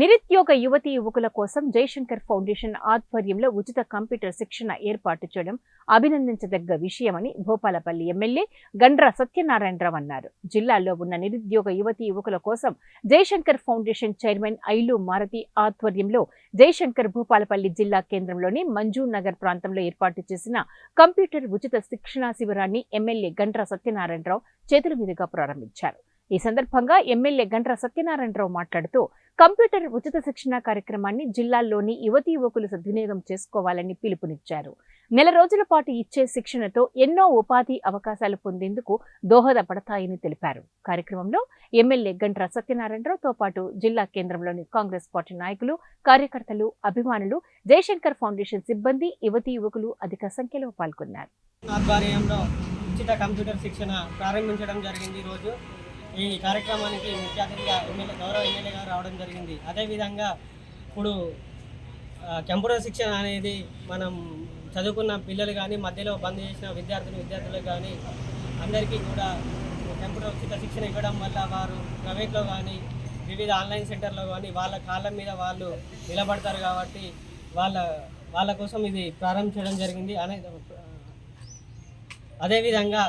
నిరుద్యోగ యువతి యువకుల కోసం జయశంకర్ ఫౌండేషన్ ఆధ్వర్యంలో ఉచిత కంప్యూటర్ శిక్షణ ఏర్పాటు చేయడం అభినందించదగ్గ విషయమని భూపాలపల్లి ఎమ్మెల్యే గండ్ర సత్యనారాయణరావు అన్నారు. జిల్లాలో ఉన్న నిరుద్యోగ యువతి యువకుల కోసం జయశంకర్ ఫౌండేషన్ చైర్మన్ ఐలు మారతి ఆధ్వర్యంలో జయశంకర్ భూపాలపల్లి జిల్లా కేంద్రంలోని మంజూ నగర్ ప్రాంతంలో ఏర్పాటు చేసిన కంప్యూటర్ ఉచిత శిక్షణా శిబిరాన్ని ఎమ్మెల్యే గండ్ర సత్యనారాయణరావు చేతుల మీదుగా ప్రారంభించారు. ఈ సందర్భంగా ఎమ్మెల్యే గండ్ర సత్యనారాయణరావు మాట్లాడుతూ కంప్యూటర్ ఉచిత శిక్షణ కార్యక్రమాన్ని జిల్లాల్లోని యువతీ యువకులు సద్వినియోగం చేసుకోవాలని పిలుపునిచ్చారు. నెల రోజుల పాటు ఇచ్చే శిక్షణతో ఎన్నో ఉపాధి అవకాశాలు పొందేందుకు దోహదపడతాయని తెలిపారు. కార్యక్రమంలో ఎమ్మెల్యే గంట్రా సత్యనారాయణరావుతో పాటు జిల్లా కేంద్రంలోని కాంగ్రెస్ పార్టీ నాయకులు కార్యకర్తలు అభిమానులు జయశంకర్ ఫౌండేషన్ సిబ్బంది యువతీ యువకులు అధిక సంఖ్యలో పాల్గొన్నారు. ఆధ్వర్యంలో ఉచిత కంప్యూటర్ శిక్షణ ప్రారంభించడం జరిగింది ఈరోజు. ఈ కార్యక్రమానికి ముఖ్య అతిథిగా ఎమ్మెల్యే గౌరవ ఎమ్మెల్యే గారు రావడం జరిగింది. అదేవిధంగా ఇప్పుడు కంప్యూటర్ శిక్షణ అనేది మనం చదువుకున్న పిల్లలు కానీ మధ్యలో బంద్ చేసిన విద్యార్థులు విద్యార్థులకు కానీ అందరికీ కూడా కంప్యూటర్ ఉచిత శిక్షణ ఇవ్వడం వల్ల వారు ప్రైవేట్లో కానీ వివిధ ఆన్లైన్ సెంటర్లో కానీ వాళ్ళ కాళ్ళ మీద వాళ్ళు నిలబడతారు కాబట్టి వాళ్ళ వాళ్ళ కోసం ఇది ప్రారంభించడం జరిగింది. అనే అదేవిధంగా